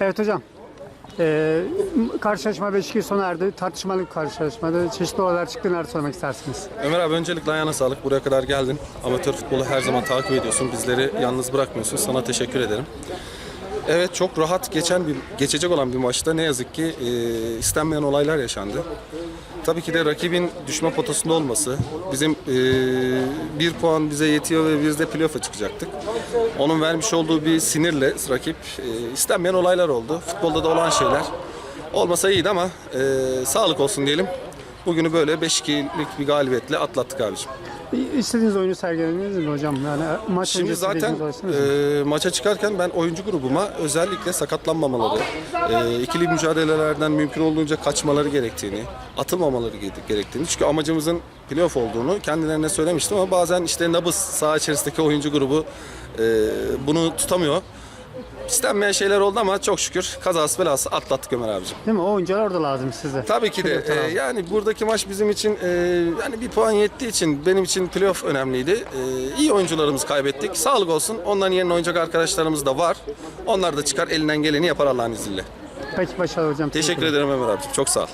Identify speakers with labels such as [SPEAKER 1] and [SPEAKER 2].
[SPEAKER 1] Evet hocam. Ee, karşılaşma 5-2 sona erdi. Tartışmalı bir karşılaşmada çeşitli olaylar çıktı. Neler söylemek istersiniz?
[SPEAKER 2] Ömer abi öncelikle ayağına sağlık. Buraya kadar geldin. Amatör futbolu her zaman takip ediyorsun. Bizleri yalnız bırakmıyorsun. Sana teşekkür ederim. Evet çok rahat geçen bir geçecek olan bir maçta ne yazık ki e, istenmeyen olaylar yaşandı. Tabii ki de rakibin düşme potasında olması, bizim e, bir puan bize yetiyor ve biz de playoff'a çıkacaktık. Onun vermiş olduğu bir sinirle rakip e, istenmeyen olaylar oldu. Futbolda da olan şeyler. Olmasa iyiydi ama e, sağlık olsun diyelim. Bugünü böyle 5-2'lik bir galibiyetle atlattık abicim.
[SPEAKER 1] İstediğiniz oyunu sergilediniz mi hocam? Yani maç
[SPEAKER 2] Şimdi zaten e, maça çıkarken ben oyuncu grubuma özellikle sakatlanmamaları, e, ikili mücadelelerden mümkün olduğunca kaçmaları gerektiğini, atılmamaları ge- gerektiğini. Çünkü amacımızın playoff olduğunu kendilerine söylemiştim ama bazen işte nabız saha içerisindeki oyuncu grubu e, bunu tutamıyor. İstenmeyen şeyler oldu ama çok şükür kazası belası atlattık Ömer abicim.
[SPEAKER 1] Değil mi? O oyuncular orada lazım size.
[SPEAKER 2] Tabii ki de e, yani buradaki maç bizim için e, yani bir puan yettiği için benim için playoff önemliydi. E, iyi oyuncularımızı kaybettik. Sağlık olsun. Onların yerine oynayacak arkadaşlarımız da var. Onlar da çıkar elinden geleni yapar Allah'ın izniyle.
[SPEAKER 1] Peki başarılı hocam.
[SPEAKER 2] Teşekkür ederim Ömer abicim. Çok sağ ol.